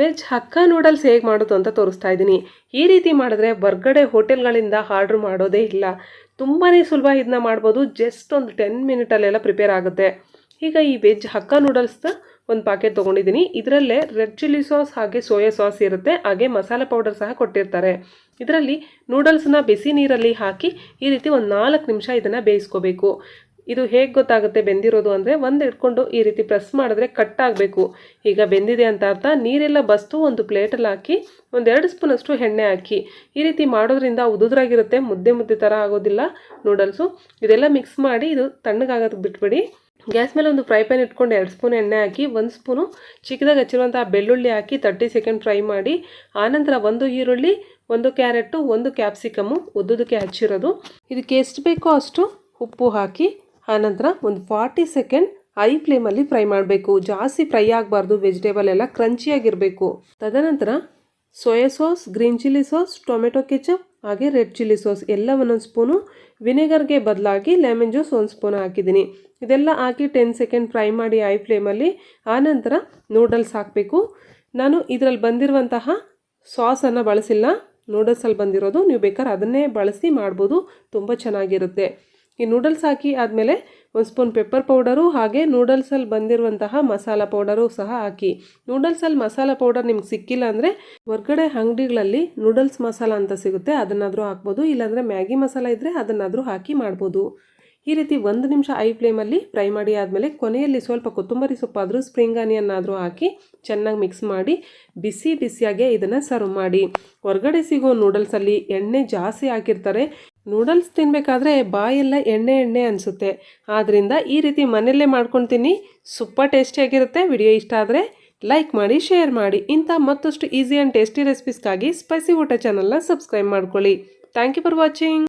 Veg Hakka noodles ಹೇಗೆ ಮಾಡೋದು ಅಂತ ತೋರಿಸ್ತಾ ಇದ್ದೀನಿ. ಈ ರೀತಿ ಮಾಡಿದ್ರೆ ಹೊರ್ಗಡೆ ಹೋಟೆಲ್ಗಳಿಂದ ಆರ್ಡ್ರ್ ಮಾಡೋದೇ ಇಲ್ಲ. ತುಂಬಾ ಸುಲಭ ಇದನ್ನ ಮಾಡ್ಬೋದು. ಜಸ್ಟ್ ಒಂದು ಟೆನ್ ಮಿನಿಟಲ್ಲೆಲ್ಲ ಪ್ರಿಪೇರ್ ಆಗುತ್ತೆ. ಈಗ ಈ ವೆಜ್ ಹಕ್ಕ ನೂಡಲ್ಸ್ನ ಒಂದು ಪ್ಯಾಕೆಟ್ ತೊಗೊಂಡಿದ್ದೀನಿ. ಇದರಲ್ಲೇ ರೆಡ್ ಚಿಲ್ಲಿ ಸಾಸ್ ಹಾಗೆ ಸೋಯಾ ಸಾಸ್ ಇರುತ್ತೆ. ಹಾಗೆ ಮಸಾಲೆ ಪೌಡರ್ ಸಹ ಕೊಟ್ಟಿರ್ತಾರೆ. ಇದರಲ್ಲಿ ನೂಡಲ್ಸ್ನ ಬಿಸಿ ನೀರಲ್ಲಿ ಹಾಕಿ ಈ ರೀತಿ ಒಂದು ನಾಲ್ಕು ನಿಮಿಷ ಇದನ್ನು ಬೇಯಿಸ್ಕೋಬೇಕು. ಇದು ಹೇಗೆ ಗೊತ್ತಾಗುತ್ತೆ ಬೆಂದಿರೋದು ಅಂದರೆ ಒಂದು ಇಟ್ಕೊಂಡು ಈ ರೀತಿ ಪ್ರೆಸ್ ಮಾಡಿದ್ರೆ ಕಟ್ ಆಗಬೇಕು. ಈಗ ಬೆಂದಿದೆ ಅಂತ ಅರ್ಥ, ನೀರೆಲ್ಲ ಬಸ್ತು ಒಂದು ಪ್ಲೇಟಲ್ಲಿ ಹಾಕಿ ಒಂದೆರಡು ಸ್ಪೂನಷ್ಟು ಎಣ್ಣೆ ಹಾಕಿ. ಈ ರೀತಿ ಮಾಡೋದ್ರಿಂದ ಉದುದ್ರಾಗಿರುತ್ತೆ, ಮುದ್ದೆ ಮುದ್ದೆ ಥರ ಆಗೋದಿಲ್ಲ. ನೂಡಲ್ಸು, ಇದೆಲ್ಲ ಮಿಕ್ಸ್ ಮಾಡಿ ಇದು ತಣ್ಣಗಾಗೋದಕ್ಕೆ ಬಿಟ್ಬಿಡಿ. ಗ್ಯಾಸ್ ಮೇಲೆ ಒಂದು ಫ್ರೈ ಪ್ಯಾನ್ ಇಟ್ಕೊಂಡು ಎರಡು ಸ್ಪೂನ್ ಎಣ್ಣೆ ಹಾಕಿ, ಒಂದು ಸ್ಪೂನು ಚಿಕ್ಕದಾಗಿ ಹಚ್ಚಿರುವಂಥ ಬೆಳ್ಳುಳ್ಳಿ ಹಾಕಿ ತರ್ಟಿ ಸೆಕೆಂಡ್ ಫ್ರೈ ಮಾಡಿ, ಆನಂತರ ಒಂದು ಈರುಳ್ಳಿ, ಒಂದು ಕ್ಯಾರೆಟು ಒಂದು ಕ್ಯಾಪ್ಸಿಕಮ್ಮು ಉದ್ದುದಕ್ಕೆ ಹಚ್ಚಿರೋದು. ಇದಕ್ಕೆ ಎಷ್ಟು ಬೇಕೋ ಅಷ್ಟು ಉಪ್ಪು ಹಾಕಿ ಆನಂತರ ಒಂದು ಫಾರ್ಟಿ ಸೆಕೆಂಡ್ ಐ ಫ್ಲೇಮಲ್ಲಿ ಫ್ರೈ ಮಾಡಬೇಕು. ಜಾಸ್ತಿ ಫ್ರೈ ಆಗಬಾರ್ದು ವೆಜಿಟೇಬಲ್ ಎಲ್ಲ ಕ್ರಂಚಿಯಾಗಿರಬೇಕು ತದನಂತರ soya sauce green chilli sauce, tomato ketchup, ಹಾಗೆ ರೆಡ್ ಚಿಲ್ಲಿ ಸಾಸ್ ಎಲ್ಲ ಒಂದೊಂದು ಸ್ಪೂನು ವಿನೆಗರ್ಗೆ ಬದಲಾಗಿ ಲೆಮನ್ ಜ್ಯೂಸ್ ಒಂದು ಸ್ಪೂನ್ ಹಾಕಿದ್ದೀನಿ. ಇದೆಲ್ಲ ಹಾಕಿ ಟೆನ್ ಸೆಕೆಂಡ್ ಫ್ರೈ ಮಾಡಿ ಐ ಫ್ಲೇಮಲ್ಲಿ. ಆನಂತರ ನೂಡಲ್ಸ್ ಹಾಕಬೇಕು. ನಾನು ಇದರಲ್ಲಿ ಬಂದಿರುವಂತಹ ಸಾಸನ್ನು ಬಳಸಿಲ್ಲ. ನೂಡಲ್ಸಲ್ಲಿ ಬಂದಿರೋದು, ನೀವು ಬೇಕಾದ್ರೆ ಅದನ್ನೇ ಬಳಸಿ ಮಾಡ್ಬೋದು. ತುಂಬ ಚೆನ್ನಾಗಿರುತ್ತೆ. ಈ ನೂಡಲ್ಸ್ ಹಾಕಿ ಆದಮೇಲೆ ಒಂದು ಸ್ಪೂನ್ ಪೆಪ್ಪರ್ ಪೌಡರು ಹಾಗೆ ನೂಡಲ್ಸಲ್ಲಿ ಬಂದಿರುವಂತಹ ಮಸಾಲ ಪೌಡರು ಸಹ ಹಾಕಿ. ನೂಡಲ್ಸಲ್ಲಿ ಮಸಾಲ ಪೌಡರ್ ನಿಮ್ಗೆ ಸಿಕ್ಕಿಲ್ಲ ಅಂದರೆ ಹೊರಗಡೆ ಅಂಗಡಿಗಳಲ್ಲಿ ನೂಡಲ್ಸ್ ಮಸಾಲ ಅಂತ ಸಿಗುತ್ತೆ, ಅದನ್ನಾದರೂ ಹಾಕ್ಬೋದು. ಇಲ್ಲಾಂದರೆ ಮ್ಯಾಗಿ ಮಸಾಲ ಇದ್ದರೆ ಅದನ್ನಾದರೂ ಹಾಕಿ ಮಾಡ್ಬೋದು. ಈ ರೀತಿ ಒಂದು ನಿಮಿಷ ಐ ಫ್ಲೇಮಲ್ಲಿ ಫ್ರೈ ಮಾಡಿ ಆದಮೇಲೆ ಕೊನೆಯಲ್ಲಿ ಸ್ವಲ್ಪ ಕೊತ್ತಂಬರಿ ಸೊಪ್ಪಾದರೂ ಸ್ಪ್ರಿಂಗ್ ಆನಿಯನ್ನಾದರೂ ಹಾಕಿ ಚೆನ್ನಾಗಿ ಮಿಕ್ಸ್ ಮಾಡಿ ಬಿಸಿ ಬಿಸಿಯಾಗೆ ಇದನ್ನು ಸರ್ವ್ ಮಾಡಿ. ಹೊರಗಡೆ ಸಿಗೋ ನೂಡಲ್ಸಲ್ಲಿ ಎಣ್ಣೆ ಜಾಸ್ತಿ ಹಾಕಿರ್ತಾರೆ. ನೂಡಲ್ಸ್ ತಿನ್ನಬೇಕಾದ್ರೆ ಬಾಯೆಲ್ಲ ಎಣ್ಣೆ ಎಣ್ಣೆ ಅನಿಸುತ್ತೆ. ಆದ್ದರಿಂದ ಈ ರೀತಿ ಮನೆಯಲ್ಲೇ ಮಾಡ್ಕೊತೀನಿ ಸೂಪರ್ ಟೇಸ್ಟಿಯಾಗಿರುತ್ತೆ ವಿಡಿಯೋ ಇಷ್ಟ ಆದರೆ ಲೈಕ್ ಮಾಡಿ, ಶೇರ್ ಮಾಡಿ. ಇಂಥ ಮತ್ತಷ್ಟು ಈಸಿ ಆ್ಯಂಡ್ ಟೇಸ್ಟಿ ರೆಸಿಪೀಸ್ಗಾಗಿ ಸ್ಪೈಸಿ ಊಟ ಚಾನಲ್ನ ಸಬ್ಸ್ಕ್ರೈಬ್ ಮಾಡ್ಕೊಳ್ಳಿ. Thank you for watching